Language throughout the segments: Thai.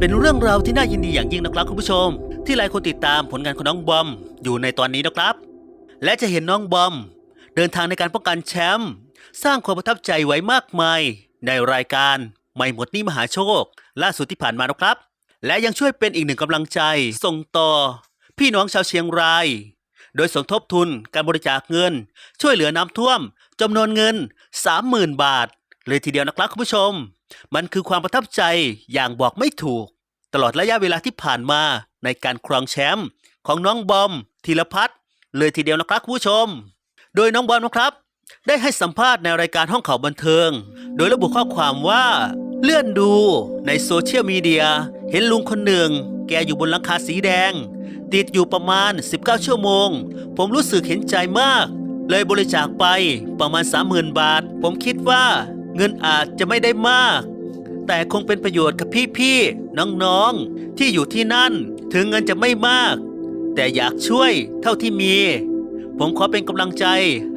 เป็นเรื่องราวที่น่ายินดีอย่างยิ่งนะครับคุณผู้ชม ที่หลายคนติดตามผลงานของน้องบอมอยู่ในตอนนี้นะครับ และจะเห็นน้องบอม เดินทางในการป้องกันแชมป์สร้างความประทับใจไว้มากมาย ในรายการไม่หมดนี้มหาโชค ล่าสุดที่ผ่านมานะครับ และยังช่วยเป็นอีกหนึ่งกำลังใจส่งต่อ พี่น้องชาวเชียงราย โดยสมทบทุนการบริจาคเงิน ช่วยเหลือน้ำท่วมจำนวนเงิน 30,000 บาท เลยทีเดียวนะครับคุณผู้ชม มันคือความประทับใจอย่างบอกไม่ถูก ตลอดระยะเวลาที่ผ่านมาในการครองแชมป์ของน้องบอมธีรพัฒน์เลยทีเดียวนะครับคุณผู้ชม โดยน้องบอมนะครับ ได้ให้สัมภาษณ์ในรายการห้องข่าวบันเทิง โดยระบุข้อความว่าเลื่อนดูในโซเชียลมีเดียเห็นลุงคนหนึ่ง แกอยู่บนหลังคาสีแดง ติดอยู่ประมาณ 19 ชั่วโมง ผมรู้สึกเห็นใจมาก เลยบริจาคไปประมาณ 30,000 บาท ผมคิดว่า เงินอาจจะไม่ได้มาก แต่คงเป็นประโยชน์กับพี่ๆน้องๆ ที่อยู่ที่นั่นถึงเงินจะไม่มาก แต่อยากช่วยเท่าที่มี ผมขอเป็นกำลังใจ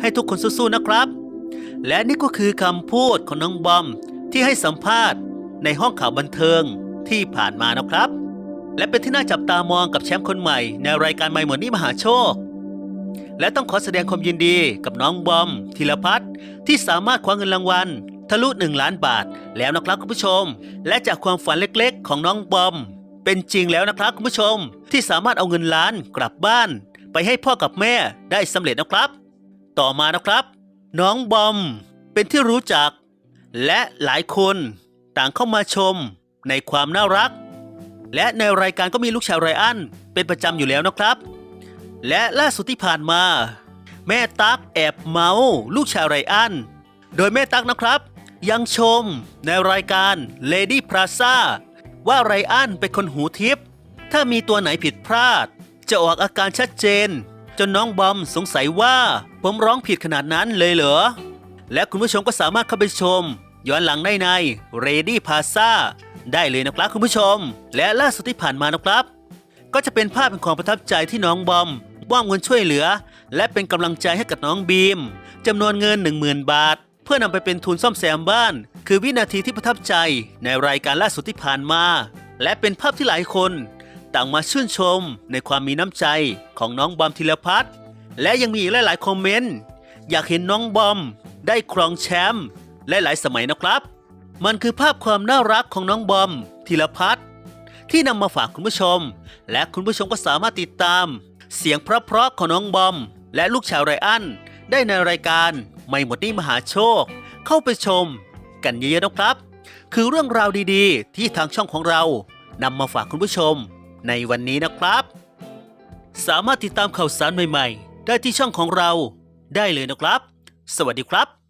ให้ทุกคนสู้ๆนะครับ และนี่ก็คือคำพูดของน้องบอมที่ให้สัมภาษณ์ในห้องข่าวบันเทิงที่ผ่านมานะครับ และเป็นที่น่าจับตามองกับแชมป์คนใหม่ ในรายการไม่เหมือนนี่มหาโชค และต้องขอแสดงความยินดีกับน้องบอมธีรพัฒน์ที่สามารถคว้าเงินรางวัล ทะลุ 1 ล้านบาทแล้วนะครับคุณผู้ชม และจากความฝันเล็กๆ ของน้องบอม เป็นจริงแล้วนะครับคุณผู้ชม ที่สามารถเอาเงินล้านกลับบ้าน ไปให้พ่อกับแม่ได้สำเร็จนะครับ ต่อมานะครับ น้องบอม เป็นที่รู้จัก และหลายคนต่างเข้ามาชมในความน่ารัก และในรายการก็มีลูกชายไรอันเป็นประจำอยู่แล้วนะครับ และล่าสุดที่ผ่านมา แม่ตั๊กแอบเมาลูกชายไรอันโดยแม่ตั๊กนะครับ ยังชมในรายการ Lady Plaza ว่าไรอันเป็นคนหูทิพย์ถ้ามีตัวไหนผิดพลาด จะออกอาการชัดเจน จนน้องบอมสงสัยว่าผมร้องผิดขนาดนั้นเลยเหรอ และคุณผู้ชมก็สามารถเข้าไปชม ย้อนหลังได้ใน Ready Plaza ได้เลยนะครับคุณผู้ชม และล่าสุดที่ผ่านมานะครับ ก็จะเป็นภาพเป็นความประทับใจที่น้องบอมว่างเงินช่วยเหลือ และเป็นกำลังใจให้กับน้องบีมจำนวนเงิน 10,000 บาท พื่อนำไปเป็นทุนซ่อมแซมบ้าน คือวินาทีที่ประทับใจในรายการล่าสุดที่ผ่านมา และเป็นภาพที่หลายคน ต่างมาชื่นชมในความมีน้ำใจของน้องบอมธีรพัฒน์และยังมีอีกหลายๆคอมเมนต์อยากเห็นน้องบอมได้ครองแชมป์และหลายสมัยนะครับ มันคือภาพความน่ารักของน้องบอมธีรพัฒน์ที่นำมาฝากคุณผู้ชม และคุณผู้ชมก็สามารถติดตาม เสียงเพราะๆของน้องบอม และลูกชาวไรอันได้ในรายการ ไม่หมดนี่มหาโชค เข้าไปชม กันเยอะๆนะครับ คือเรื่องราวดีๆ ที่ทางช่องของเรานำมาฝากคุณผู้ชม ในวันนี้นะครับ สามารถติดตามข่าวสารใหม่ ๆ ได้ที่ช่องของเราได้เลยนะครับ สวัสดีครับ